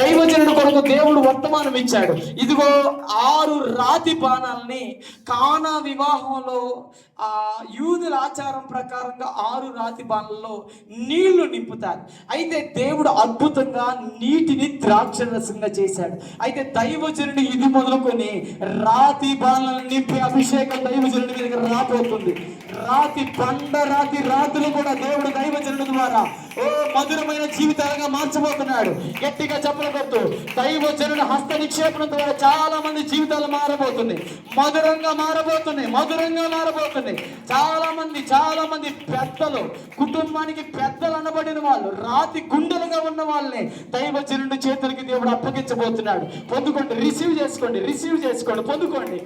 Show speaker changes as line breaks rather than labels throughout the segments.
దైవజనుడు కొరకు దేవుడు వర్తమానం ఇచ్చాడు. ఇదిగో ఆరు రాతి బాణాలని కానా వివాహంలో ఆ యూదుల ఆచారం ప్రకారంగా ఆరు రాతి బాణల్లో నీళ్ళు నింపుతారు. అయితే దేవుడు అద్భుతంగా నీటిని ద్రాక్షరసంగా చేశాడు. అయితే దైవజనుడు ఇది మొదలుకొని రాతి బాణాలను నింపి అభిషేకం దైవజనుడి మీదకి రాబోతుంది. రాతి బండ రాతి రాతులు కూడా దేవుడు దైవజనుడు ద్వారా ఓ మధురమైన జీవితాలుగా మార్చబోతున్నాడు. గట్టిగా చెప్పలకొద్దు దైవజనుడు హస్త నిక్షేపణ ద్వారా చాలా మంది జీవితాలు మారబోతున్నాయి. మధురంగా మారబోతున్నాయి మధురంగా మారబోతున్నాయి. చాలా మంది చాలా మంది పెద్దలు కుటుంబానికి పెద్దలు అనబడిన వాళ్ళు రాతి గుండెలుగా ఉన్న వాళ్ళని దైవజనుడి చేతులకి దేవుడు అప్పగించబోతున్నాడు. పొందుకోండి రిసీవ్ చేసుకోండి రిసీవ్ చేసుకోండి పొందుకోండి.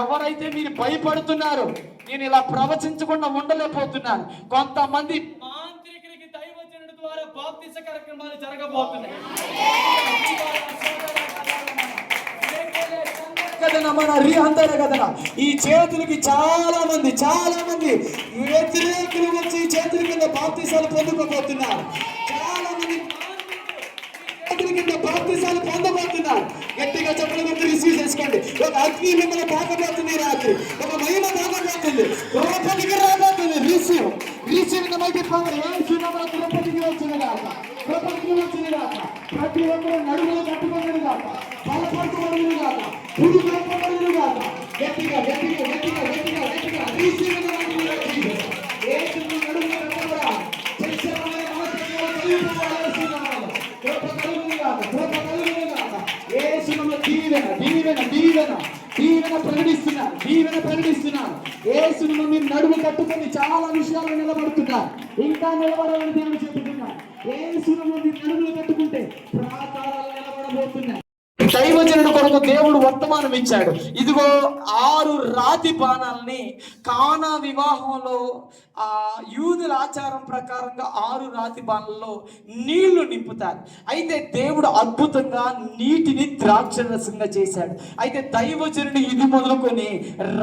ఎవరైతే మీరు భయపడుతున్నారో నేను ఇలా ప్రవచించకుండా ఉండలేకపోతున్నాను. కొంతమంది బాప్తిస కార్యక్రమాలు జరగబోతున్నాయి. కదనా మన రీ అంటారు కదనా ఈ చేతులకి చాలా మంది చాలా మంది వ్యతిరేకులు వచ్చి చేతుల కింద బాప్తిసాలు పొందుకోబోతున్నారు. చాలా మంది చేతుల కింద బాప్తిసాలు పొందబోతున్నారు. గట్టిగా చెప్పడం రిసీవ్ చేసుకోండి. ఒక అగ్ని మిమ్మల్ని పాకబోతుంది రాత్రి ఒక మహిమ పాకబోతుంది తిరుపతికి రాబోతుంది రిసీవ్ రిసీవ్ ఇన్ తిరుపతికి వచ్చిన కాక తిరుపతికి వచ్చిన కాక ప్రతి ఒక్కరు నడుములు కట్టుకున్నది కాక బలపడుతున్నది కాక పురుగు కట్టుకున్నది కాక గట్టిగా గట్టిగా గట్టిగా గట్టిగా గట్టిగా దీవెన దీవెన దీవెన. దీవెన ప్రకటిస్తున్నారు దీవెన ప్రకటిస్తున్నారు. ఏసును మీరు నడుము కట్టుకొని చాలా విషయాలు నిలబడుతున్నారు. ఇంకా నిలబడాలని దేవుడు చెబుతున్నారు. ఏసును మీరు నడుములు కట్టుకుంటే ప్రాకారాలు నిలబడబోతున్నాయి. దైవజనుడు కొరకు దేవుడు వర్తమానం ఇచ్చాడు. ఇదిగో ఆరు రాతి బాణాలని కానా వివాహంలో ఆ యూదుల ఆచారం ప్రకారంగా ఆరు రాతి బాణాలలో నీళ్ళు నింపుతారు. అయితే దేవుడు అద్భుతంగా నీటిని ద్రాక్షరసంగా చేశాడు. అయితే దైవజనుడు ఇది మొదలుకొని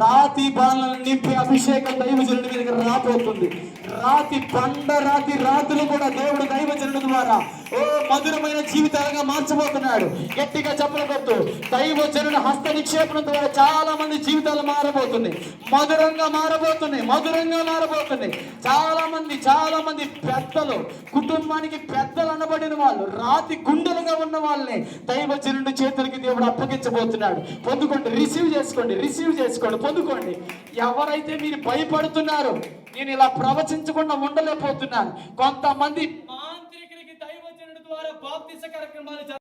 రాతి బాణాలను నింపి అభిషేకం దైవజనుడి మీదకి రాబోతుంది. రాతి బండ రాతి రాతులు కూడా దేవుడు దైవజనుడు ద్వారా ఓ మధురమైన జీవితాలుగా మార్చబోతున్నాడు. గట్టిగా చెప్పలకొద్దు దైవజనుడు హస్త నిక్షేపణ ద్వారా చాలా మంది జీవితాలు మారబోతున్నాయి. మధురంగా మారబోతున్నాయి. మధురంగా మారబోతున్నాయి. చాలా మంది చాలా మంది పెద్దలు కుటుంబానికి పెద్దలు అనబడిన వాళ్ళు రాతి గుండెలుగా ఉన్న వాళ్ళని దైవజనుడి చేతులకి దేవుడు అప్పగించబోతున్నాడు. పొందుకోండి. రిసీవ్ చేసుకోండి. రిసీవ్ చేసుకోండి. పొందుకోండి. ఎవరైతే మీరు భయపడుతున్నారో నేను ఇలా ప్రవచించకుండా ఉండలేకపోతున్నాను కొంతమంది మాంత్రికులకి దైవజనుడి ద్వారా బాప్తిస కార్యక్రమాలు